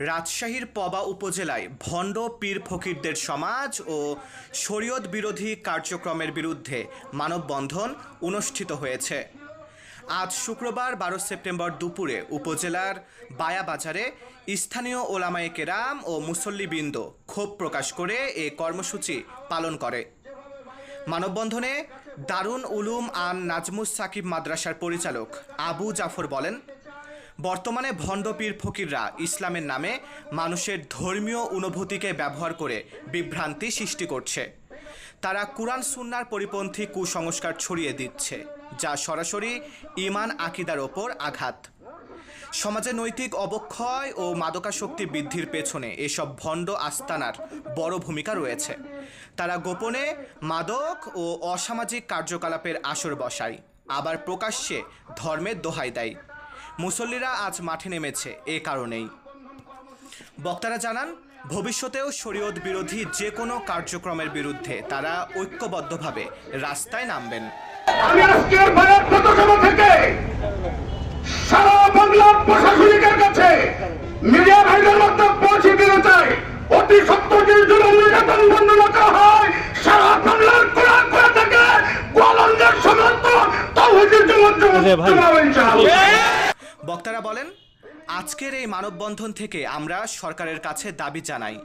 রাজশাহীর পবা উপজেলায় ভণ্ড পীর ফকিরদের সমাজ ও শরীয়ত বিরোধী কার্যক্রমের বিরুদ্ধে মানববন্ধন অনুষ্ঠিত হয়েছে। আজ শুক্রবার বারো সেপ্টেম্বর দুপুরে উপজেলার বায়াবাজারে স্থানীয় ওলামায়ে কেরাম ও মুসল্লিবৃন্দ ক্ষোভ প্রকাশ করে এ কর্মসূচি পালন করে। মানববন্ধনে দারুণ উলুম আন নাজমুস সাকিব মাদ্রাসার পরিচালক আবু জাফর বলেন বর্তমানে ভণ্ড পীর ফকিররা ইসলামের নামে মানুষের ধর্মীয় অনুভূতিকে ব্যবহার করে বিভ্রান্তি সৃষ্টি করছে। তারা কুরআন সুন্নার পরিপন্থী কুসংস্কার ছড়িয়ে দিচ্ছে, যা সরাসরি ইমান আকিদার ওপর আঘাত। সমাজে নৈতিক অবক্ষয় ও মাদকাশক্তি বৃদ্ধির পেছনে এসব ভণ্ড আস্তানার বড় ভূমিকা রয়েছে। তারা গোপনে মাদক ও অসামাজিক কার্যকলাপের আসর বসায়, আবার প্রকাশ্যে ধর্মের দোহাই দেয়। মুসল্লিরা আজ মাঠে নেমেছে এ কারণেই। বক্তারা জানান ভবিষ্যতেও শরীয়ত বিরোধী যে কোনো কার্যক্রমের বিরুদ্ধে তারা ঐক্যবদ্ধভাবে রাস্তায় নামবেন। আমি আজকের ভারত পতাকা থেকে সারা বাংলার প্রশাসনিকের কাছে মিডিয়া ভাইদের মধ্যে পৌঁছে দিতে চাই। অতি সত্য যে জুলুম নির্যাতন বন্ধ করা হয় সারা বাংলার কোরআন করে থেকে গোয়ালন্দের সমস্ত তৌহিদের জমাত জমাবে ইনশাআল্লাহ। বক্তারা বলেন, আজকের এই মানববন্ধন থেকে আমরা সরকারের কাছে দাবি জানাই,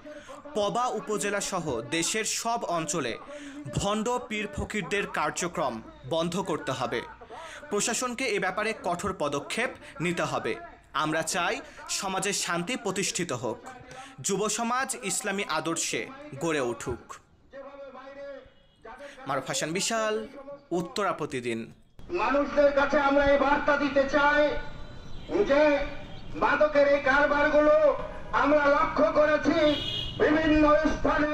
পবা উপজেলা সহ দেশের সব অঞ্চলে ভণ্ড পীর ফকিরদের কার্যক্রম বন্ধ করতে হবে। প্রশাসনকে এ ব্যাপারে কঠোর পদক্ষেপ নিতে হবে। আমরা চাই সমাজে শান্তি প্রতিষ্ঠিত হোক। যুব সমাজ ইসলামী আদর্শে গড়ে উঠুক। মারুফ হাসান বিশাল, উত্তরা প্রতিদিন। মানুষদের কাছে আমরা এই বার্তা দিতে চাই যে মাদকের এই কারবারগুলো আমরা লক্ষ্য করেছি বিভিন্ন স্থানে।